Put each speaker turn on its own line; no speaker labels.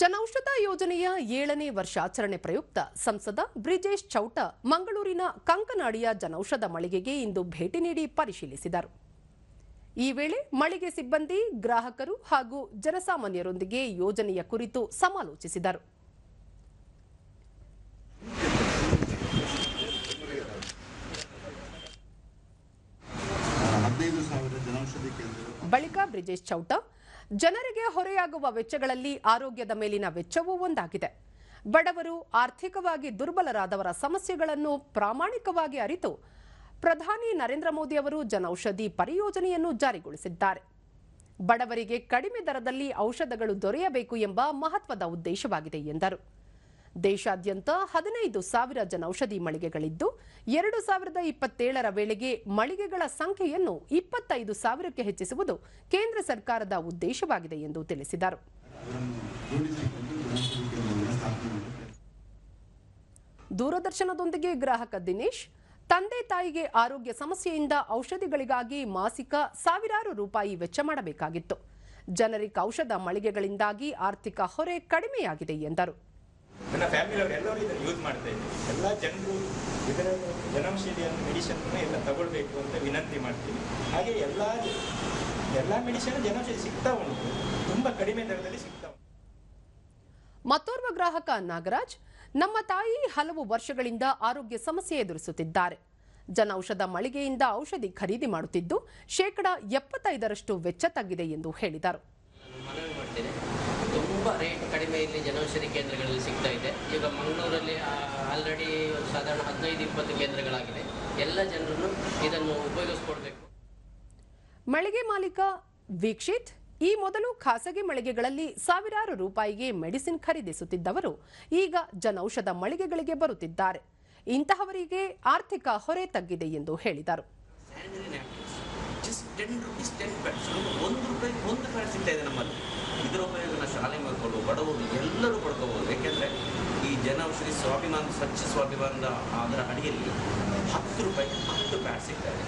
ಜನೌಷಧ ಯೋಜನೆಯ ಏಳನೇ ವರ್ಷಾಚರಣೆ ಪ್ರಯುಕ್ತ ಸಂಸದ ಬ್ರಿಜೇಶ್ ಚೌಟ ಮಂಗಳೂರಿನ ಕಂಕನಾಡಿಯ ಜನೌಷಧ ಮಳಿಗೆಗೆ ಇಂದು ಭೇಟಿ ನೀಡಿ ಪರಿಶೀಲಿಸಿದರು. ಈ ವೇಳೆ ಮಳಿಗೆ ಸಿಬ್ಬಂದಿ ಗ್ರಾಹಕರು ಹಾಗೂ ಜನಸಾಮಾನ್ಯರೊಂದಿಗೆ ಯೋಜನೆಯ ಕುರಿತು ಸಮಾಲೋಚಿಸಿದರು. ಬಳಿಕ ಬ್ರಿಜೇಶ್ ಚೌಟ ಜನರಿಗೆ ಹೊರೆಯಾಗುವ ವೆಚ್ಚಗಳಲ್ಲಿ ಆರೋಗ್ಯದ ಮೇಲಿನ ವೆಚ್ಚವೂ ಒಂದಾಗಿದೆ. ಬಡವರು ಆರ್ಥಿಕವಾಗಿ ದುರ್ಬಲರಾದವರ ಸಮಸ್ಯೆಗಳನ್ನು ಪ್ರಾಮಾಣಿಕವಾಗಿ ಅರಿತು ಪ್ರಧಾನಿ ನರೇಂದ್ರ ಮೋದಿ ಅವರು ಜನೌಷಧಿ ಪರಿಯೋಜನೆಯನ್ನು ಜಾರಿಗೊಳಿಸಿದ್ದಾರೆ. ಬಡವರಿಗೆ ಕಡಿಮೆ ದರದಲ್ಲಿ ಔಷಧಗಳು ದೊರೆಯಬೇಕು ಎಂಬ ಮಹತ್ವದ ಉದ್ದೇಶವಾಗಿದೆ ಎಂದರು. ದೇಶಾದ್ಯಂತ ಹದಿನೈದು ಸಾವಿರ ಜನೌಷಧಿ ಮಳಿಗೆಗಳಿದ್ದು, ಎರಡು ಸಾವಿರದ ಇಪ್ಪತ್ತೇಳರ ವೇಳೆಗೆ ಮಳಿಗೆಗಳ ಸಂಖ್ಯೆಯನ್ನು ಇಪ್ಪತ್ತೈದು ಸಾವಿರಕ್ಕೆ ಹೆಚ್ಚಿಸುವುದು ಕೇಂದ್ರ ಸರ್ಕಾರದ ಉದ್ದೇಶವಾಗಿದೆ ಎಂದು ತಿಳಿಸಿದರು. ದೂರದರ್ಶನದೊಂದಿಗೆ ಗ್ರಾಹಕ ದಿನೇಶ್, ತಂದೆ ತಾಯಿಗೆ ಆರೋಗ್ಯ ಸಮಸ್ಯೆಯಿಂದ ಔಷಧಿಗಳಿಗಾಗಿ ಮಾಸಿಕ ಸಾವಿರಾರು ರೂಪಾಯಿ ವೆಚ್ಚ ಮಾಡಬೇಕಾಗಿತ್ತು. ಜನರಿಕ್ ಔಷಧ ಮಳಿಗೆಗಳಿಂದಾಗಿ ಆರ್ಥಿಕ ಹೊರೆ ಕಡಿಮೆಯಾಗಿದೆ ಎಂದರು.
ನನ್ನ ಫ್ಯಾಮಿಲಿಯವರು ಎಲ್ಲರೂ ಇದನ್ನು ಯೂಸ್ ಮಾಡ್ತಾ ಇದ್ದೀನಿ ಎಲ್ಲ ಜನರು ಇದರ ಜನೌಷಧಿಯನ್ನು ಮೆಡಿಸಿನ್ ಎಲ್ಲ ತಗೊಳ್ಬೇಕು ಅಂತ ವಿನಂತಿ ಮಾಡ್ತೀನಿ ಹಾಗೆ ಎಲ್ಲ ಎಲ್ಲ ಮೆಡಿಸಿನ್ ಜನೌಷಧಿ ಸಿಗ್ತಾ ಉಂಟು. ತುಂಬ ಕಡಿಮೆ ದರದಲ್ಲಿ ಸಿಗ್ತಾ ಉಂಟು.
ಮತ್ತೋರ್ವ ಗ್ರಾಹಕ ನಾಗರಾಜ್ ನಮ್ಮ ತಾಯಿ ಹಲವು ವರ್ಷಗಳಿಂದ ಆರೋಗ್ಯ ಸಮಸ್ಯೆ ಎದುರಿಸುತ್ತಿದ್ದಾರೆ. ಜನೌಷಧ ಮಳಿಗೆಯಿಂದ ಔಷಧಿ ಖರೀದಿ ಮಾಡುತ್ತಿದ್ದು ಶೇಕಡ ಎಪ್ಪತ್ತೈದರಷ್ಟು ವೆಚ್ಚ ತಗ್ಗಿದೆ ಎಂದು ಹೇಳಿದರು.
ಮನವಿ ಮಾಡ್ತೇನೆ. ತುಂಬ ರೇಟ್ ಕಡಿಮೆ ಇಲ್ಲಿ ಜನೌಷಧಿ ಕೇಂದ್ರಗಳಲ್ಲಿ ಸಿಗ್ತಾ ಇದೆ. ಈಗ ಮಂಗಳೂರಲ್ಲಿ ಆಲ್ರೆಡಿ ಸಾಧಾರಣ ಹದಿನೈದು ಇಪ್ಪತ್ತು ಕೇಂದ್ರಗಳಾಗಿದೆ ಎಲ್ಲ ಜನರನ್ನು ಇದನ್ನು ಉಪಯೋಗಿಸ್ಕೊಡ್ಬೇಕು.
ಮಳಿಗೆ ಮಾಲೀಕ ವೀಕ್ಷಿತ್ ಈ ಮೊದಲು ಖಾಸಗಿ ಮಳಿಗೆಗಳಲ್ಲಿ ಸಾವಿರಾರು ರೂಪಾಯಿಗೆ ಮೆಡಿಸಿನ್ ಖರೀದಿಸುತ್ತಿದ್ದವರು ಈಗ ಜನೌಷಧ ಮಳಿಗೆಗಳಿಗೆ ಬರುತ್ತಿದ್ದಾರೆ. ಇಂತಹವರಿಗೆ ಆರ್ಥಿಕ ಹೊರೆ ತಗ್ಗಿದೆ ಎಂದು ಹೇಳಿದರು.
Sanitary napkins just ten rupees ten pads ಒಂದು ರೂಪಾಯಿ ಒಂದು ಪ್ಯಾಡ್ ಸಿಗ್ತಾ ಇದೆ ನಮ್ಮಲ್ಲಿ. ಇದರ ಉಪಯೋಗನ ಶಾಲೆ ಮಕ್ಕಳು ಬಡವರು ಎಲ್ಲರೂ ಪಡ್ಕೋಬಹುದು ಯಾಕೆಂದರೆ ಈ ಜನೌಷಧಿ ಸ್ವಾಭಿಮಾನ ಸ್ವಚ್ಛ ಸ್ವಾಭಿಮಾನದ ಅದರ ಅಡಿಯಲ್ಲಿ ಹತ್ತು ರೂಪಾಯಿ ಹತ್ತು ಪ್ಯಾಡ್ ಸಿಗ್ತಾ ಇದೆ.